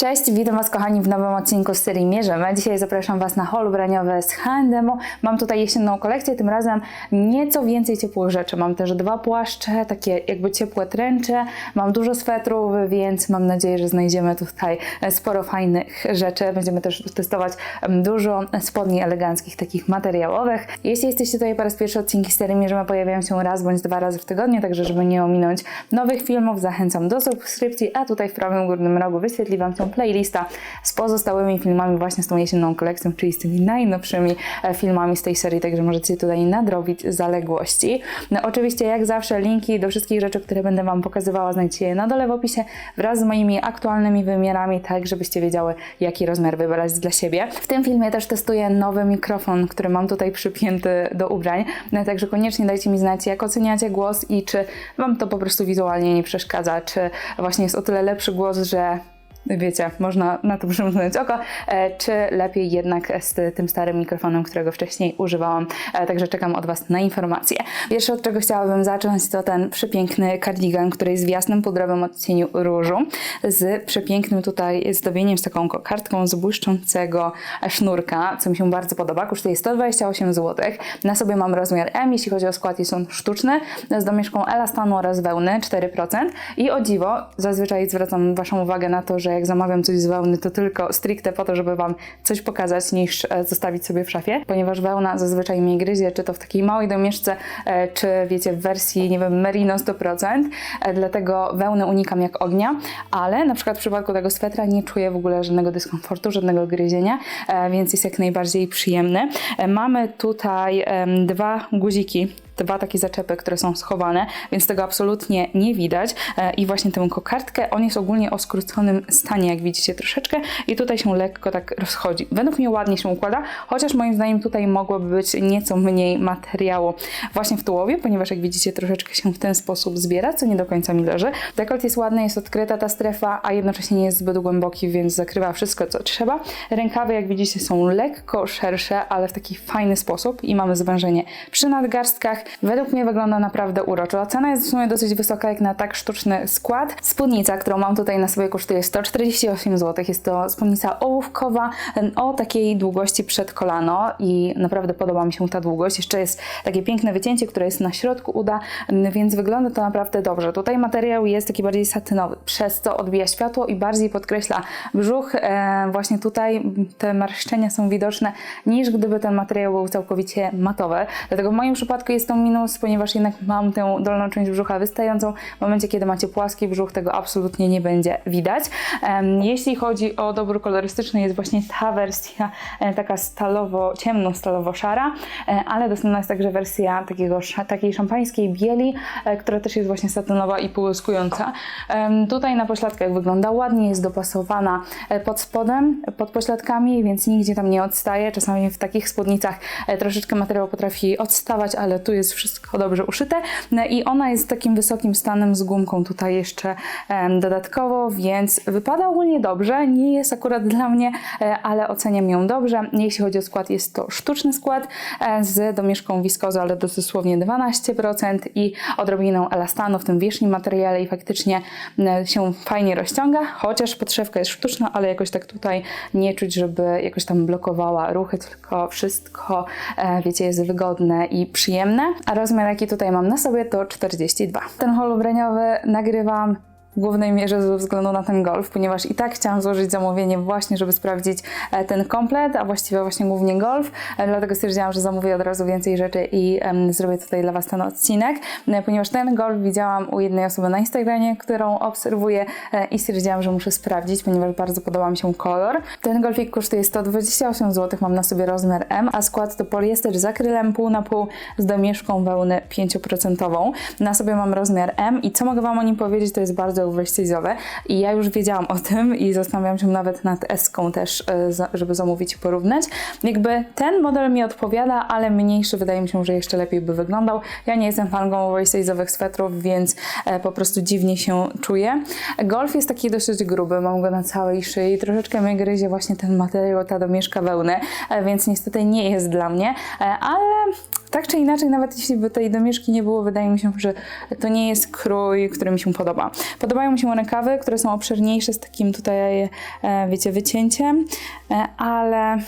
Cześć, witam Was kochani w nowym odcinku z serii Mierzymy. Dzisiaj zapraszam Was na haul ubraniowy z H&M. Mam tutaj jesienną kolekcję, tym razem nieco więcej ciepłych rzeczy. Mam też dwa płaszcze, takie jakby ciepłe tręcze. Mam dużo swetrów, więc mam nadzieję, że znajdziemy tutaj sporo fajnych rzeczy. Będziemy też testować dużo spodni eleganckich, takich materiałowych. Jeśli jesteście tutaj po raz pierwszy, odcinki z serii Mierzymy pojawiają się raz bądź dwa razy w tygodniu, także żeby nie ominąć nowych filmów, zachęcam do subskrypcji, a tutaj w prawym górnym rogu wyświetli Wam się playlista z pozostałymi filmami właśnie z tą jesienną kolekcją, czyli z tymi najnowszymi e, filmami z tej serii, także możecie tutaj nadrobić zaległości. No, oczywiście jak zawsze linki do wszystkich rzeczy, które będę Wam pokazywała znajdziecie je na dole w opisie wraz z moimi aktualnymi wymiarami, tak żebyście wiedziały jaki rozmiar wybrać dla siebie. W tym filmie też testuję nowy mikrofon, który mam tutaj przypięty do ubrań, no, także koniecznie dajcie mi znać jak oceniacie głos i czy Wam to po prostu wizualnie nie przeszkadza, czy właśnie jest o tyle lepszy głos, że wiecie, można na to przymknąć oko, e, czy lepiej jednak z tym starym mikrofonem, którego wcześniej używałam. E, Także czekam od Was na informacje. Pierwsze, od czego chciałabym zacząć, to ten przepiękny kardigan, który jest w jasnym pudrowym odcieniu różu, z przepięknym tutaj zdobieniem, z taką kokardką z błyszczącego sznurka, co mi się bardzo podoba. Kosztuje 128 zł. Na sobie mam rozmiar M, jeśli chodzi o skład jest on sztuczny, z domieszką elastanu oraz wełny 4%. I o dziwo, zazwyczaj zwracam Waszą uwagę na to, że jak zamawiam coś z wełny, to tylko stricte po to, żeby Wam coś pokazać, niż e, zostawić sobie w szafie, ponieważ wełna zazwyczaj mnie gryzie, czy to w takiej małej domieszce, e, czy wiecie, w wersji, nie wiem, merino 100%, e, dlatego wełny unikam jak ognia, ale na przykład w przypadku tego swetra nie czuję w ogóle żadnego dyskomfortu, żadnego gryzienia, więc jest jak najbardziej przyjemny. Mamy tutaj dwa guziki dwa takie zaczepy, które są schowane, więc tego absolutnie nie widać. E, I właśnie tę kokardkę, on jest ogólnie o skróconym stanie, jak widzicie troszeczkę i tutaj się lekko tak rozchodzi. Według mnie ładnie się układa, chociaż moim zdaniem tutaj mogłoby być nieco mniej materiału właśnie w tułowie, ponieważ jak widzicie troszeczkę się w ten sposób zbiera, co nie do końca mi leży. Dekolt jest ładny, jest odkryta ta strefa, a jednocześnie nie jest zbyt głęboki, więc zakrywa wszystko, co trzeba. Rękawy, jak widzicie, są lekko szersze, ale w taki fajny sposób i mamy zwężenie przy nadgarstkach. Według mnie wygląda naprawdę uroczo. Cena jest w sumie dosyć wysoka jak na tak sztuczny skład. Spódnica, którą mam tutaj na sobie kosztuje 148 zł. Jest to spódnica ołówkowa o takiej długości przed kolano i naprawdę podoba mi się ta długość. Jeszcze jest takie piękne wycięcie, które jest na środku uda, więc wygląda to naprawdę dobrze. Tutaj materiał jest taki bardziej satynowy, przez co odbija światło i bardziej podkreśla brzuch. E, właśnie tutaj te marszczenia są widoczne niż gdyby ten materiał był całkowicie matowy. Dlatego w moim przypadku jest to minus, ponieważ jednak mam tę dolną część brzucha wystającą. W momencie, kiedy macie płaski brzuch, tego absolutnie nie będzie widać. Jeśli chodzi o dobór kolorystyczny, jest właśnie ta wersja e, taka stalowo, ciemno stalowo-szara, e, ale dostępna jest także wersja takiego, takiej szampańskiej bieli, e, która też jest właśnie satynowa i połyskująca. Tutaj na pośladkach wygląda ładnie, jest dopasowana pod spodem, pod pośladkami, więc nigdzie tam nie odstaje. Czasami w takich spódnicach troszeczkę materiał potrafi odstawać, ale tu jest wszystko dobrze uszyte i ona jest takim wysokim stanem z gumką tutaj jeszcze dodatkowo, więc wypada ogólnie dobrze. Nie jest akurat dla mnie, e, ale oceniam ją dobrze. Jeśli chodzi o skład, jest to sztuczny skład e, z domieszką wiskozy, ale dosłownie 12% i odrobiną elastanu w tym wierzchnim materiale i faktycznie się fajnie rozciąga, chociaż podszewka jest sztuczna, ale jakoś tak tutaj nie czuć, żeby jakoś tam blokowała ruchy, tylko wszystko, e, wiecie, jest wygodne i przyjemne. A rozmiar, jaki tutaj mam na sobie, to 42. Ten haul ubraniowy nagrywam w głównej mierze ze względu na ten golf, ponieważ i tak chciałam złożyć zamówienie właśnie, żeby sprawdzić e, ten komplet, a właściwie właśnie głównie golf, e, dlatego stwierdziłam, że zamówię od razu więcej rzeczy i zrobię tutaj dla Was ten odcinek, e, ponieważ ten golf widziałam u jednej osoby na Instagramie, którą obserwuję i stwierdziłam, że muszę sprawdzić, ponieważ bardzo podoba mi się kolor. Ten golfik kosztuje 128 zł, mam na sobie rozmiar M, a skład to poliester z akrylem pół na pół z domieszką wełny 5%. Na sobie mam rozmiar M i co mogę Wam o nim powiedzieć, to jest bardzo oversize'owe i ja już wiedziałam o tym i zastanawiałam się nawet nad S-ką też, e, żeby zamówić i porównać. Jakby ten model mi odpowiada, ale mniejszy wydaje mi się, że jeszcze lepiej by wyglądał. Ja nie jestem fanką oversize'owych swetrów, więc e, po prostu dziwnie się czuję. Golf jest taki dosyć gruby, mam go na całej szyi, troszeczkę mnie gryzie właśnie ten materiał, ta domieszka wełny, e, więc niestety nie jest dla mnie, ale tak czy inaczej, nawet jeśli by tej domieszki nie było, wydaje mi się, że to nie jest krój, który mi się podoba. Podobają mi się rękawy, które są obszerniejsze z takim tutaj, e, wiecie, wycięciem, e, ale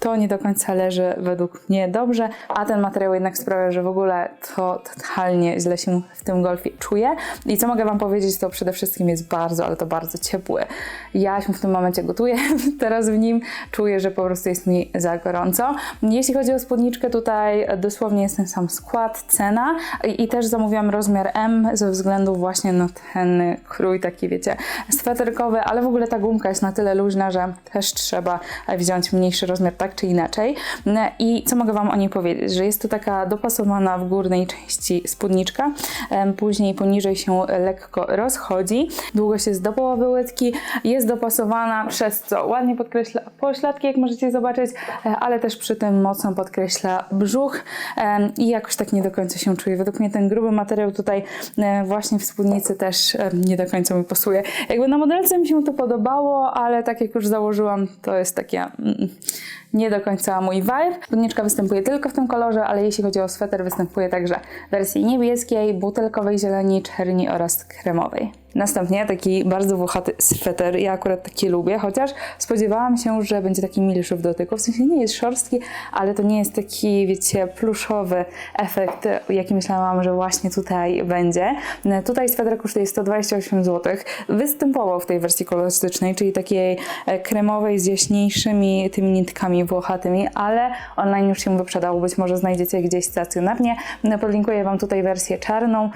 to nie do końca leży według mnie dobrze, a ten materiał jednak sprawia, że w ogóle to totalnie źle się w tym golfie czuję. I co mogę Wam powiedzieć, to przede wszystkim jest bardzo, ale to bardzo ciepły. Ja się w tym momencie gotuję teraz w nim, czuję, że po prostu jest mi za gorąco. Jeśli chodzi o spódniczkę, tutaj dosłownie jest ten sam skład, cena i, i też zamówiłam rozmiar M ze względu właśnie na ten krój taki, wiecie, sweterkowy, ale w ogóle ta gumka jest na tyle luźna, że też trzeba wziąć mniejszy rozmiar, tak czy inaczej. I co mogę Wam o niej powiedzieć? Że jest to taka dopasowana w górnej części spódniczka, później poniżej się lekko rozchodzi. Długość jest do połowy łydki, jest dopasowana, przez co ładnie podkreśla pośladki, jak możecie zobaczyć, e, ale też przy tym mocno podkreśla brzuch i jakoś tak nie do końca się czuje. Według mnie ten gruby materiał tutaj e, właśnie w spódnicy też e, nie do końca mi pasuje. Jakby na modelce mi się to podobało, ale tak jak już założyłam, to jest takie... Nie do końca mój vibe. Spódniczka występuje tylko w tym kolorze, ale jeśli chodzi o sweter, występuje także w wersji niebieskiej, butelkowej zieleni, czerni oraz kremowej. Następnie taki bardzo włochaty sweter. Ja akurat taki lubię, chociaż spodziewałam się, że będzie taki milszy w dotyku. W sensie nie jest szorstki, ale to nie jest taki, wiecie, pluszowy efekt, jaki myślałam, że właśnie tutaj będzie. Tutaj sweter kosztuje 128 zł. Występował w tej wersji kolorystycznej, czyli takiej e, kremowej z jaśniejszymi tymi nitkami włochatymi, ale online już się wyprzedał. Być może znajdziecie gdzieś stacjonarnie. Podlinkuję Wam tutaj wersję czarną,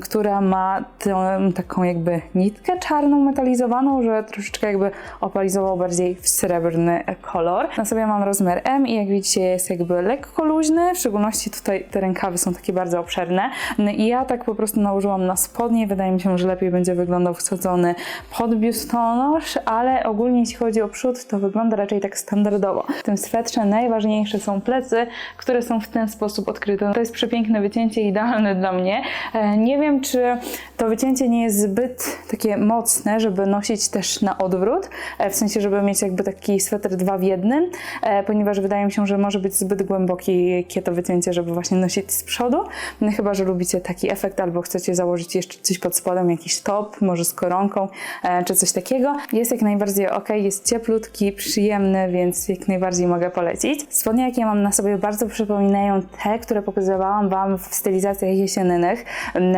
która ma tę taką jakby nitkę czarną metalizowaną, że troszeczkę jakby opalizował bardziej w srebrny kolor. Na sobie mam rozmiar M i jak widzicie jest jakby lekko luźny, w szczególności tutaj te rękawy są takie bardzo obszerne. No I ja tak po prostu nałożyłam na spodnie, wydaje mi się, że lepiej będzie wyglądał wsadzony pod biustonosz, ale ogólnie jeśli chodzi o przód, to wygląda raczej tak standardowo. W tym swetrze najważniejsze są plecy, które są w ten sposób odkryte. To jest przepiękne wycięcie, idealne dla mnie. E, Nie wiem, czy to wycięcie nie jest zbyt takie mocne, żeby nosić też na odwrót, e, w sensie, żeby mieć jakby taki sweter dwa w jednym, e, ponieważ wydaje mi się, że może być zbyt głębokie to wycięcie, żeby właśnie nosić z przodu, no, chyba, że lubicie taki efekt albo chcecie założyć jeszcze coś pod spodem, jakiś top, może z koronką, e, czy coś takiego. Jest jak najbardziej ok, jest cieplutki, przyjemny, więc jak najbardziej mogę polecić. Spodnie, jakie mam na sobie, bardzo przypominają te, które pokazywałam Wam w stylizacjach jesiennych,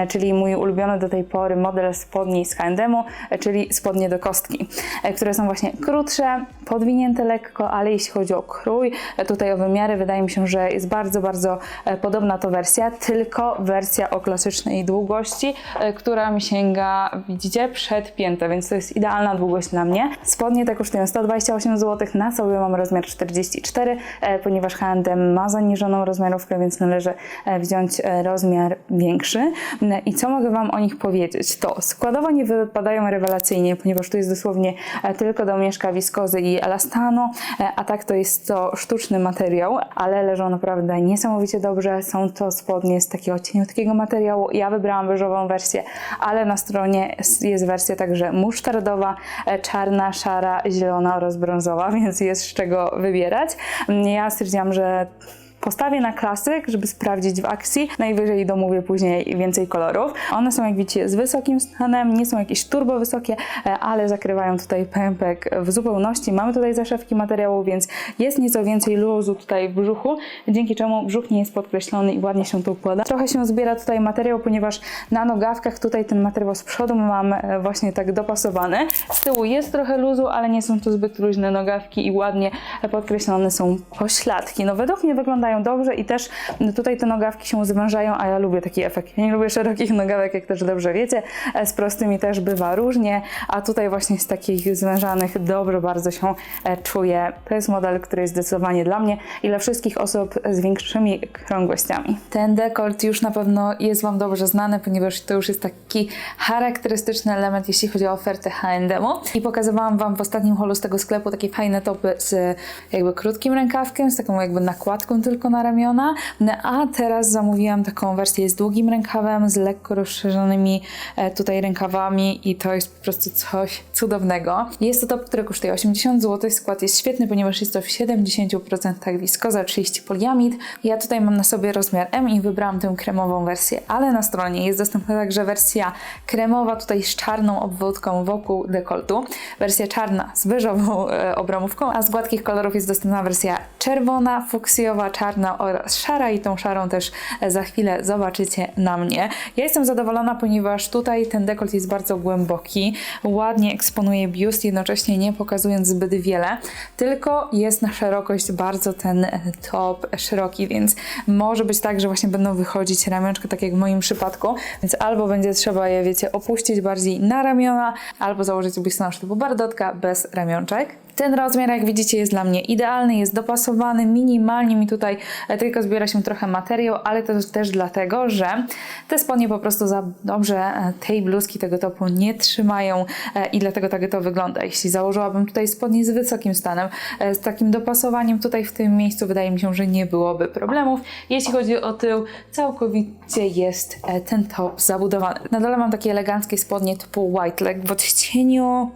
czyli mój ulubiony do tej pory model spodni z H&M-u, czyli spodnie do kostki, e, które są właśnie krótsze, podwinięte lekko, ale jeśli chodzi o krój, e, tutaj o wymiary, wydaje mi się, że jest bardzo, bardzo e, podobna to wersja, tylko wersja o klasycznej długości, która mi sięga, widzicie, przed piętę, więc to jest idealna długość dla mnie. Spodnie te kosztują 128 zł, na sobie mam rozmiar 44, e, ponieważ H&M ma zaniżoną rozmiarówkę, więc należy wziąć rozmiar większy. I co mogę Wam o nich powiedzieć? To składowo nie wypadają rewelacyjnie, ponieważ tu jest dosłownie e, tylko domieszka wiskozy i elastanu, e, a tak to jest to sztuczny materiał, ale leżą naprawdę niesamowicie dobrze. Są to spodnie z takiego cieniutkiego materiału. Ja wybrałam beżową wersję, ale na stronie jest- wersja także musztardowa, e, czarna, szara, zielona oraz brązowa, więc jest z czego wybierać. Ja stwierdziłam, że Postawię na klasyk, żeby sprawdzić w akcji. Najwyżej domówię później więcej kolorów. One są, jak widzicie, z wysokim stanem, nie są jakieś turbo wysokie, e, ale zakrywają tutaj pępek w zupełności. Mamy tutaj zaszewki materiału, więc jest nieco więcej luzu tutaj w brzuchu, dzięki czemu brzuch nie jest podkreślony i ładnie się tu układa. Trochę się zbiera tutaj materiał, ponieważ na nogawkach tutaj ten materiał z przodu mam e, właśnie tak dopasowany. Z tyłu jest trochę luzu, ale nie są to zbyt luźne nogawki i ładnie podkreślone są pośladki. No według mnie wyglądają dobrze i też tutaj te nogawki się zwężają, a ja lubię taki efekt. Ja nie lubię szerokich nogawek, jak też dobrze wiecie. E, Z prostymi też bywa różnie, a tutaj właśnie z takich zwężanych dobrze bardzo się e, czuję. To jest model, który jest zdecydowanie dla mnie i dla wszystkich osób z większymi krągłościami. Ten dekolt już na pewno jest Wam dobrze znany, ponieważ to już jest taki charakterystyczny element, jeśli chodzi o ofertę H&M-u. I pokazywałam Wam w ostatnim holu z tego sklepu takie fajne topy z jakby krótkim rękawkiem, z taką jakby nakładką tylko tylko na ramiona, no, a teraz zamówiłam taką wersję z długim rękawem, z lekko rozszerzonymi e, tutaj rękawami i to jest po prostu coś cudownego. Jest to top, który kosztuje 80 zł, skład jest świetny, ponieważ jest to w 70% wiskoza, 30 poliamid. Ja tutaj mam na sobie rozmiar M i wybrałam tę kremową wersję, ale na stronie jest dostępna także wersja kremowa, tutaj z czarną obwódką wokół dekoltu, wersja czarna z beżową e, obramówką, a z gładkich kolorów jest dostępna wersja czerwona, fuksjowa, czarna oraz szara i tą szarą też e, za chwilę zobaczycie na mnie. Ja jestem zadowolona, ponieważ tutaj ten dekolt jest bardzo głęboki, ładnie eksponuje biust, jednocześnie nie pokazując zbyt wiele, tylko jest na szerokość bardzo ten e, top szeroki, więc może być tak, że właśnie będą wychodzić ramionczka, tak jak w moim przypadku, więc albo będzie trzeba je, wiecie, opuścić bardziej na ramiona, albo założyć sobie stonosz typu bardotka bez ramionczek. Ten rozmiar, jak widzicie, jest dla mnie idealny, jest dopasowany, minimalnie mi tutaj e, tylko zbiera się trochę materiał, ale to też dlatego, że te spodnie po prostu za dobrze e, tej bluzki, tego topu nie trzymają e, i dlatego tak to wygląda. Jeśli założyłabym tutaj spodnie z wysokim stanem, z takim dopasowaniem tutaj w tym miejscu, wydaje mi się, że nie byłoby problemów. Jeśli chodzi o tył, całkowicie jest ten top zabudowany. Na dole mam takie eleganckie spodnie typu white leg w odcieniu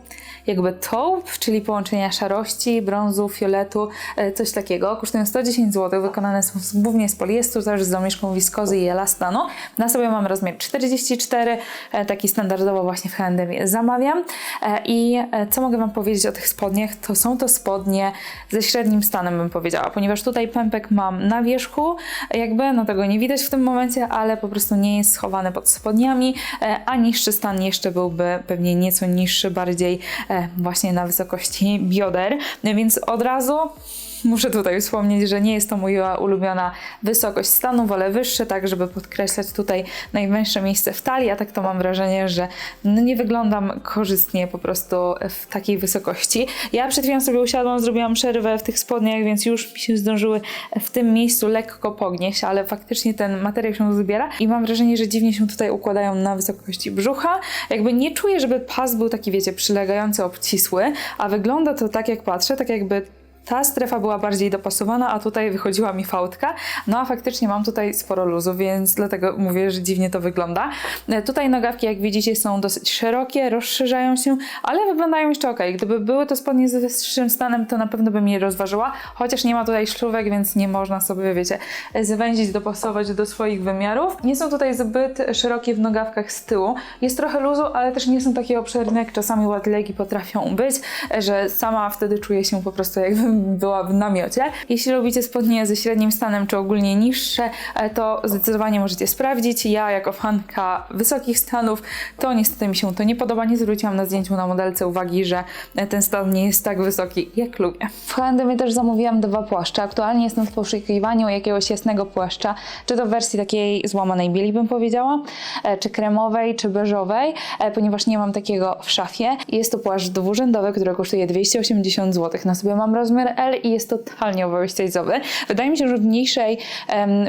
jakby taupe, czyli połączenia szarości, brązu, fioletu, e, coś takiego. Kosztują 110 zł, wykonane są głównie z poliestru, też z zamieszką wiskozy i elastanu. Na sobie mam rozmiar 44, e, taki standardowo właśnie w H&M zamawiam. E, I co mogę Wam powiedzieć o tych spodniach? To są to spodnie ze średnim stanem, bym powiedziała, ponieważ tutaj pępek mam na wierzchu, jakby, no tego nie widać w tym momencie, ale po prostu nie jest schowany pod spodniami, a niższy stan jeszcze byłby pewnie nieco niższy, bardziej właśnie na wysokości bioder, więc od razu muszę tutaj wspomnieć, że nie jest to moja ulubiona wysokość stanu, wolę wyższe, tak żeby podkreślać tutaj najwęższe miejsce w talii, a tak to mam wrażenie, że no nie wyglądam korzystnie po prostu w takiej wysokości. Ja przed chwilą sobie usiadłam, zrobiłam przerwę w tych spodniach, więc już mi się zdążyły w tym miejscu lekko pognieść, ale faktycznie ten materiał się zbiera i mam wrażenie, że dziwnie się tutaj układają na wysokości brzucha. Jakby nie czuję, żeby pas był taki, wiecie, przylegający, obcisły, a wygląda to tak jak patrzę, tak jakby ta strefa była bardziej dopasowana, a tutaj wychodziła mi fałdka. No a faktycznie mam tutaj sporo luzu, więc dlatego mówię, że dziwnie to wygląda. E, tutaj nogawki, jak widzicie, są dosyć szerokie, rozszerzają się, ale wyglądają jeszcze ok. Gdyby były to spodnie z wyższym stanem, to na pewno bym je rozważyła, chociaż nie ma tutaj szlówek, więc nie można sobie, wiecie, zwęzić, dopasować do swoich wymiarów. Nie są tutaj zbyt szerokie w nogawkach z tyłu. Jest trochę luzu, ale też nie są takie obszerne, jak czasami ładlegi potrafią być, że sama wtedy czuję się po prostu jakbym była w namiocie. Jeśli lubicie spodnie ze średnim stanem, czy ogólnie niższe, e, to zdecydowanie możecie sprawdzić. Ja jako fanka wysokich stanów, to niestety mi się to nie podoba. Nie zwróciłam na zdjęciu na modelce uwagi, że ten stan nie jest tak wysoki, jak lubię. W H&M też zamówiłam dwa płaszcze. Aktualnie jestem w poszukiwaniu jakiegoś jasnego płaszcza, czy to w wersji takiej złamanej bieli bym powiedziała, e, czy kremowej, czy beżowej, e, ponieważ nie mam takiego w szafie. Jest to płaszcz dwurzędowy, który kosztuje 280 zł. Na sobie mam rozmiar rozmiar L i jest totalnie oversize'owy. Wydaje mi się, że w, mniejszej,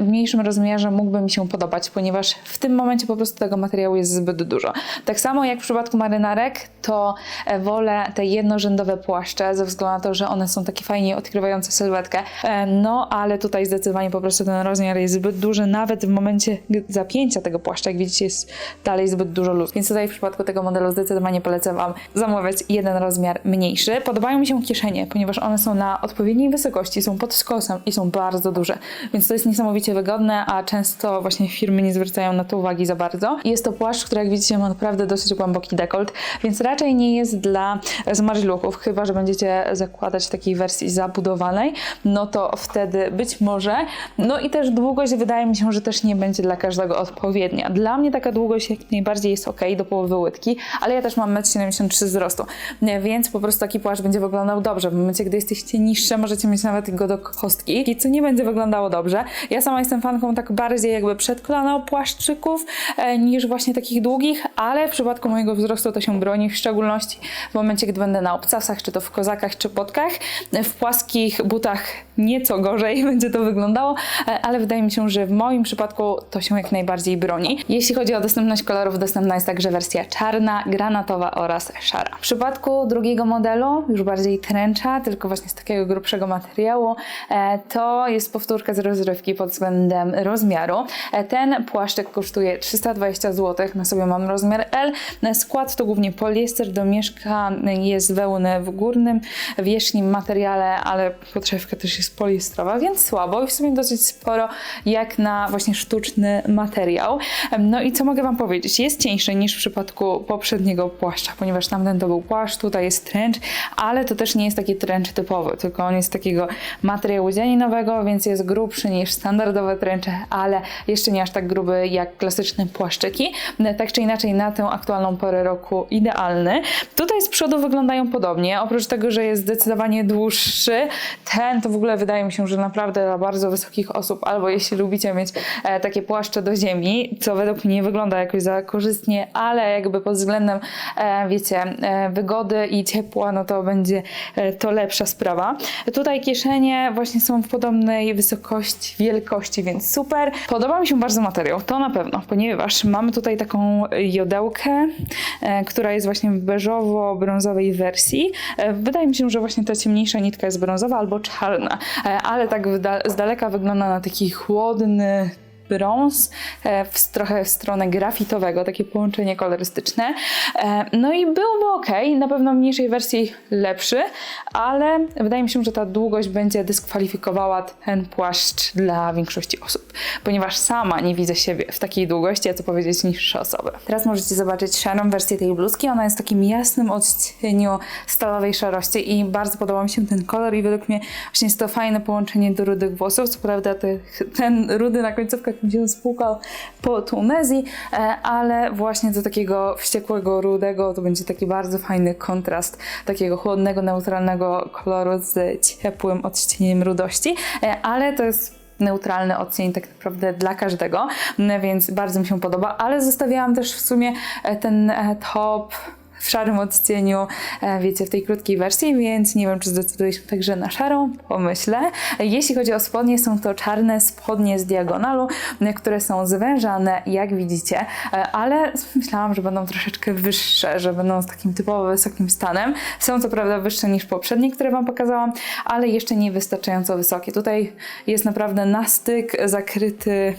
w mniejszym rozmiarze mógłby mi się podobać, ponieważ w tym momencie po prostu tego materiału jest zbyt dużo. Tak samo jak w przypadku marynarek, to e, wolę te jednorzędowe płaszcze ze względu na to, że one są takie fajnie odkrywające sylwetkę. E, no, ale tutaj zdecydowanie po prostu ten rozmiar jest zbyt duży, nawet w momencie zapięcia tego płaszcza, jak widzicie, jest dalej zbyt dużo luz. Więc tutaj w przypadku tego modelu zdecydowanie polecam Wam zamówić jeden rozmiar mniejszy. Podobają mi się kieszenie, ponieważ one są na odpowiedniej wysokości, są pod skosem i są bardzo duże, więc to jest niesamowicie wygodne, a często właśnie firmy nie zwracają na to uwagi za bardzo. Jest to płaszcz, który jak widzicie ma naprawdę dosyć głęboki dekolt, więc raczej nie jest dla zmarzluchów, chyba że będziecie zakładać takiej wersji zabudowanej, no to wtedy być może. No i też długość wydaje mi się, że też nie będzie dla każdego odpowiednia. Dla mnie taka długość jak najbardziej jest ok do połowy łydki, ale ja też mam 1,73 m wzrostu, więc po prostu taki płaszcz będzie wyglądał dobrze w momencie, gdy jesteście niższe, możecie mieć nawet go do kostki, i co nie będzie wyglądało dobrze. Ja sama jestem fanką tak bardziej jakby przedkolana płaszczyków e, niż właśnie takich długich, ale w przypadku mojego wzrostu to się broni, w szczególności w momencie, gdy będę na obcasach, czy to w kozakach, czy podkach. W płaskich butach nieco gorzej będzie to wyglądało, e, ale wydaje mi się, że w moim przypadku to się jak najbardziej broni. Jeśli chodzi o dostępność kolorów, dostępna jest także wersja czarna, granatowa oraz szara. W przypadku drugiego modelu, już bardziej tręcza, tylko właśnie z takiego grubszego materiału. E, to jest powtórka z rozrywki pod względem rozmiaru. E, ten płaszczyk kosztuje 320 zł, na sobie mam rozmiar L. E, Skład to głównie poliester, domieszka jest wełny w górnym, wierzchnim materiale, ale podszewka też jest poliestrowa, więc słabo i w sumie dosyć sporo jak na właśnie sztuczny materiał. No i co mogę Wam powiedzieć? Jest cieńszy niż w przypadku poprzedniego płaszcza, ponieważ tamten to był płaszcz, tutaj jest trench, ale to też nie jest taki trench typowy, tylko on jest takiego materiału dzianinowego, więc jest grubszy niż standardowe trencze, ale jeszcze nie aż tak gruby jak klasyczne płaszczyki. Tak czy inaczej na tę aktualną porę roku idealny. Tutaj z przodu wyglądają podobnie, oprócz tego, że jest zdecydowanie dłuższy, ten to w ogóle wydaje mi się, że naprawdę dla bardzo wysokich osób, albo jeśli lubicie mieć e, takie płaszcze do ziemi, co według mnie nie wygląda jakoś za korzystnie, ale jakby pod względem, e, wiecie, e, wygody i ciepła, no to będzie to lepsza sprawa. Tutaj kieszenie właśnie są w podobnej wysokości, wielkości, więc super. Podoba mi się bardzo materiał, to na pewno, ponieważ mamy tutaj taką jodełkę, e, która jest właśnie w beżowo-brązowej wersji. E, Wydaje mi się, że właśnie ta ciemniejsza nitka jest brązowa albo czarna, e, ale tak z daleka wygląda na taki chłodny, brąz, e, w, trochę w stronę grafitowego, takie połączenie kolorystyczne. E, No i byłoby ok, na pewno w mniejszej wersji lepszy, ale wydaje mi się, że ta długość będzie dyskwalifikowała ten płaszcz dla większości osób, ponieważ sama nie widzę siebie w takiej długości, a co powiedzieć niższe osoby. Teraz możecie zobaczyć szarą wersję tej bluzki, ona jest w takim jasnym odcieniu stalowej szarości i bardzo podoba mi się ten kolor i według mnie właśnie jest to fajne połączenie do rudych włosów, co prawda te, ten rudy na końcówkach mi się spłukał po Tunezji, e, ale właśnie do takiego wściekłego rudego to będzie taki bardzo fajny kontrast takiego chłodnego, neutralnego koloru z ciepłym odcieniem rudości, e, ale to jest neutralny odcień tak naprawdę dla każdego, więc bardzo mi się podoba, ale zostawiałam też w sumie e, ten top w szarym odcieniu, e, wiecie, w tej krótkiej wersji, więc nie wiem, czy zdecyduję się także na szarą, pomyślę. Jeśli chodzi o spodnie, są to czarne spodnie z diagonalu, e, które są zwężane, jak widzicie, e, ale myślałam, że będą troszeczkę wyższe, że będą z takim typowo wysokim stanem. Są co prawda wyższe niż poprzednie, które Wam pokazałam, ale jeszcze nie wystarczająco wysokie. Tutaj jest naprawdę na styk zakryty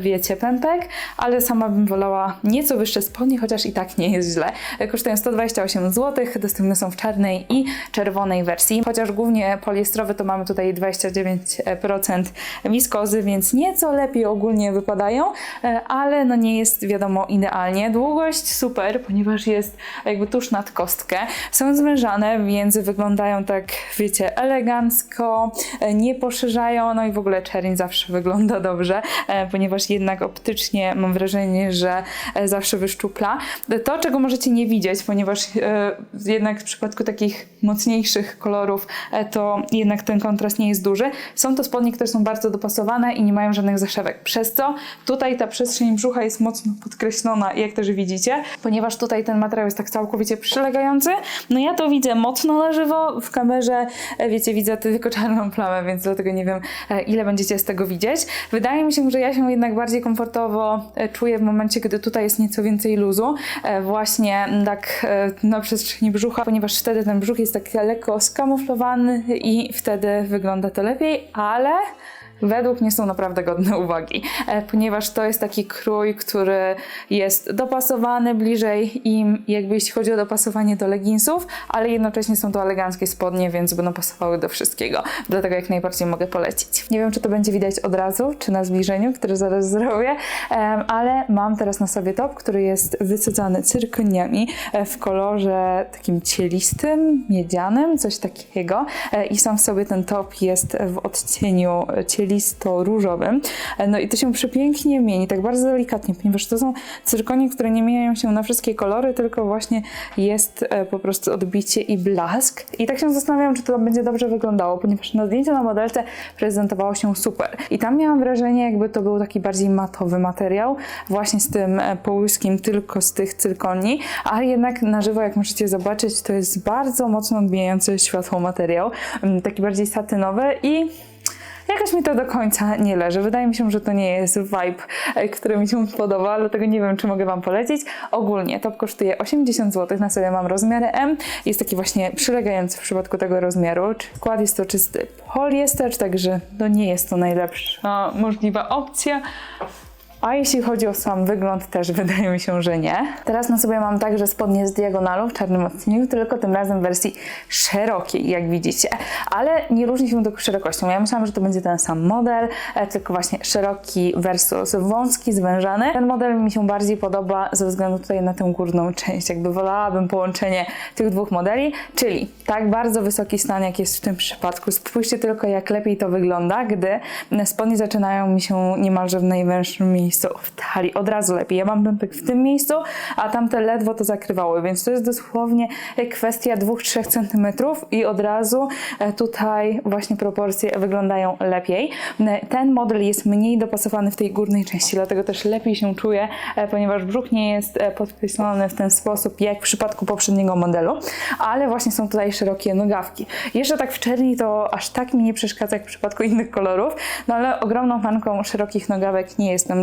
wiecie, pępek, ale sama bym wolała nieco wyższe spodnie, chociaż i tak nie jest źle. E, Kosztują 128 zł, dostępne są w czarnej i czerwonej wersji, chociaż głównie poliestrowe to mamy tutaj 29% wiskozy, więc nieco lepiej ogólnie wypadają, e, ale no nie jest wiadomo idealnie. Długość super, ponieważ jest jakby tuż nad kostkę. Są zwężane, więc wyglądają tak, wiecie, elegancko, e, nie poszerzają, no i w ogóle czerń zawsze wygląda dobrze, e, ponieważ jednak optycznie mam wrażenie, że e, zawsze wyszczupla. To, czego możecie nie widzieć, ponieważ e, jednak w przypadku takich mocniejszych kolorów e, to jednak ten kontrast nie jest duży. Są to spodnie, które są bardzo dopasowane i nie mają żadnych zaszewek. Przez co tutaj ta przestrzeń brzucha jest mocno podkreślona, jak też widzicie, ponieważ tutaj ten materiał jest tak całkowicie przylegający. No ja to widzę mocno na żywo, w kamerze wiecie, widzę tylko czarną plamę, więc dlatego nie wiem, ile będziecie z tego widzieć. Wydaje mi się, że ja się jednak bardziej komfortowo e, czuję w momencie, gdy tutaj jest nieco więcej luzu, e, właśnie tak e, na przestrzeni brzucha, ponieważ wtedy ten brzuch jest tak lekko skamuflowany i wtedy wygląda to lepiej, ale według mnie są naprawdę godne uwagi, e, ponieważ to jest taki krój, który jest dopasowany bliżej im, jakby jeśli chodzi o dopasowanie do leginsów, ale jednocześnie są to eleganckie spodnie, więc będą pasowały do wszystkiego. Dlatego jak najbardziej mogę polecić. Nie wiem, czy to będzie widać od razu, czy na zbliżeniu, które zaraz zrobię, ale mam teraz na sobie top, który jest wysadzany cyrkoniami e, w kolorze takim cielistym, miedzianym, coś takiego. E, I sam w sobie ten top jest w odcieniu cielisto-różowym. E, No i to się przepięknie mieni, tak bardzo delikatnie, ponieważ to są cyrkonie, które nie mieniają się na wszystkie kolory, tylko właśnie jest e, po prostu odbicie i blask. I tak się zastanawiam, czy to będzie dobrze wyglądało, ponieważ na zdjęciu na modelce prezentowało się super. I tam miałam wrażenie, jakby to był taki bardziej matowy materiał, właśnie z tym e, połyskiem tylko z tych cyrkoni, ale jednak na żywo, jak możecie zobaczyć, to jest bardzo mocno odbijający światło materiał, taki bardziej satynowy i jakoś mi to do końca nie leży. Wydaje mi się, że to nie jest vibe, e, który mi się podoba, dlatego nie wiem, czy mogę Wam polecić. Ogólnie top kosztuje 80 zł, na sobie mam rozmiary M. Jest taki właśnie przylegający w przypadku tego rozmiaru. Skład jest to czysty poliester, także to nie jest to najlepsza możliwa opcja. A jeśli chodzi o sam wygląd, też wydaje mi się, że nie. Teraz na sobie mam także spodnie z diagonalu w czarnym odcieniu, tylko tym razem w wersji szerokiej, jak widzicie. Ale nie różni się tylko szerokością. Ja myślałam, że to będzie ten sam model, e, tylko właśnie szeroki versus wąski, zwężany. Ten model mi się bardziej podoba ze względu tutaj na tę górną część. Jakby wolałabym połączenie tych dwóch modeli, czyli tak bardzo wysoki stan, jak jest w tym przypadku. Spójrzcie tylko, jak lepiej to wygląda, gdy spodnie zaczynają mi się niemalże w najwęższym miejscu w talii. Od razu lepiej. Ja mam pępek w tym miejscu, a tamte ledwo to zakrywały, więc to jest dosłownie kwestia 2-3 cm i od razu e, tutaj właśnie proporcje wyglądają lepiej. E, Ten model jest mniej dopasowany w tej górnej części, dlatego też lepiej się czuję, e, ponieważ brzuch nie jest e, podkreślony w ten sposób, jak w przypadku poprzedniego modelu, ale właśnie są tutaj szerokie nogawki. Jeszcze tak w czerni to aż tak mi nie przeszkadza jak w przypadku innych kolorów, no ale ogromną fanką szerokich nogawek nie jestem.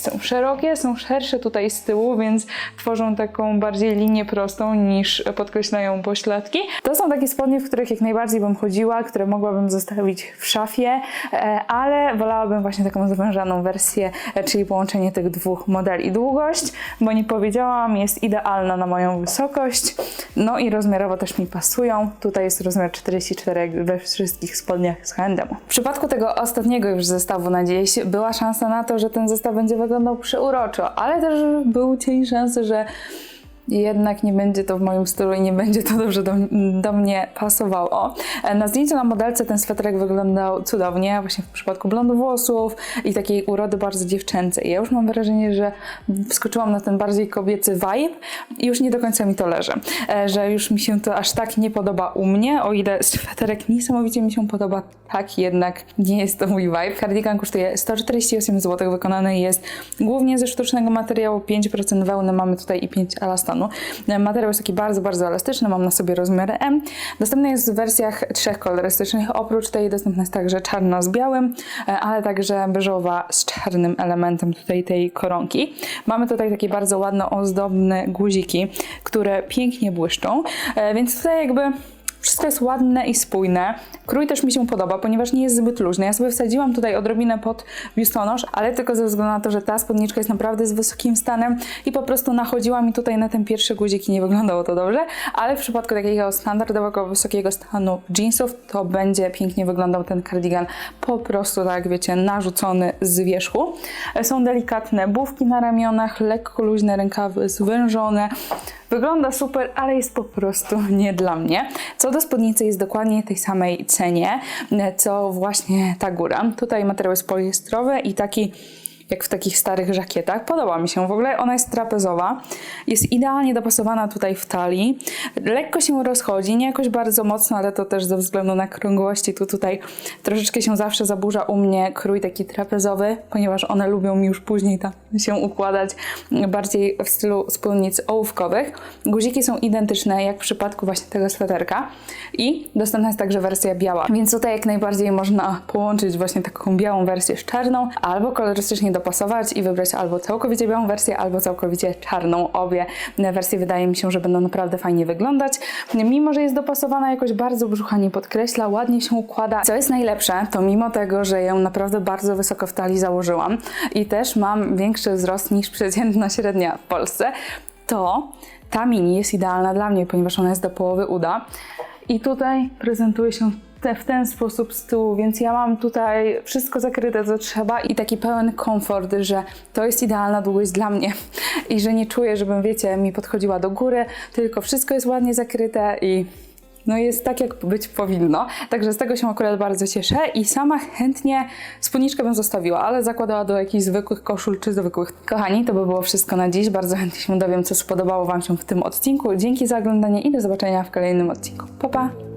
Są szerokie, są szersze tutaj z tyłu, więc tworzą taką bardziej linię prostą niż podkreślają pośladki. To są takie spodnie, w których jak najbardziej bym chodziła, które mogłabym zostawić w szafie, e, ale wolałabym właśnie taką zwężaną wersję, e, czyli połączenie tych dwóch modeli. Długość, bo nie powiedziałam, jest idealna na moją wysokość, no i rozmiarowo też mi pasują. Tutaj jest rozmiar 44 jak we wszystkich spodniach z handem. W przypadku tego ostatniego już zestawu na dziś była szansa na to, że ten zestaw będzie wyglądał przeuroczo, ale też był cień szansy, że jednak nie będzie to w moim stylu i nie będzie to dobrze do, do mnie pasowało. E, Na zdjęciu na modelce ten sweterek wyglądał cudownie, właśnie w przypadku blondu włosów i takiej urody bardzo dziewczęcej. Ja już mam wrażenie, że wskoczyłam na ten bardziej kobiecy vibe i już nie do końca mi to leży. E, Że już mi się to aż tak nie podoba u mnie, o ile sweterek niesamowicie mi się podoba, tak jednak nie jest to mój vibe. Cardigan kosztuje 148 zł, wykonany jest głównie ze sztucznego materiału, 5% wełny mamy tutaj i 5 Materiał jest taki bardzo, bardzo elastyczny, mam na sobie rozmiar M. Dostępny jest w wersjach trzech kolorystycznych, oprócz tej dostępna jest także czarno z białym, e, ale także beżowa z czarnym elementem tutaj tej koronki. Mamy tutaj takie bardzo ładne, ozdobne guziki, które pięknie błyszczą, e, więc tutaj jakby wszystko jest ładne i spójne. Krój też mi się podoba, ponieważ nie jest zbyt luźny. Ja sobie wsadziłam tutaj odrobinę pod biustonosz, ale tylko ze względu na to, że ta spódniczka jest naprawdę z wysokim stanem i po prostu nachodziła mi tutaj na ten pierwszy guzik i nie wyglądało to dobrze, ale w przypadku takiego standardowego, wysokiego stanu jeansów to będzie pięknie wyglądał ten kardigan po prostu, tak wiecie, narzucony z wierzchu. Są delikatne bufki na ramionach, lekko luźne rękawy, zwężone. Wygląda super, ale jest po prostu nie dla mnie. Co do spódnicy jest dokładnie tej samej cenie, co właśnie ta góra. Tutaj materiał jest poliestrowy i taki jak w takich starych żakietach. Podoba mi się. W ogóle ona jest trapezowa. Jest idealnie dopasowana tutaj w talii. Lekko się rozchodzi, nie jakoś bardzo mocno, ale to też ze względu na krągłości. Tu tutaj troszeczkę się zawsze zaburza u mnie krój taki trapezowy, ponieważ one lubią mi już później tam się układać bardziej w stylu spódnic ołówkowych. Guziki są identyczne jak w przypadku właśnie tego sweterka i dostępna jest także wersja biała. Więc tutaj jak najbardziej można połączyć właśnie taką białą wersję z czarną albo kolorystycznie dopasować i wybrać albo całkowicie białą wersję, albo całkowicie czarną. Obie wersje wydaje mi się, że będą naprawdę fajnie wyglądać. Mimo, że jest dopasowana jakoś bardzo brzucha nie podkreśla, ładnie się układa. Co jest najlepsze, to mimo tego, że ją naprawdę bardzo wysoko w talii założyłam i też mam większy wzrost niż przeciętna średnia w Polsce, to ta mini jest idealna dla mnie, ponieważ ona jest do połowy uda. I tutaj prezentuje się te, w ten sposób z tyłu, więc ja mam tutaj wszystko zakryte, co trzeba i taki pełen komfort, że to jest idealna długość dla mnie i że nie czuję, żebym, wiecie, mi podchodziła do góry, tylko wszystko jest ładnie zakryte i no jest tak, jak być powinno. Także z tego się akurat bardzo cieszę i sama chętnie spódniczkę bym zostawiła, ale zakładała do jakichś zwykłych koszul czy zwykłych. Kochani, to by było wszystko na dziś. Bardzo chętnie się dowiem, co spodobało Wam się w tym odcinku. Dzięki za oglądanie i do zobaczenia w kolejnym odcinku. Pa, pa!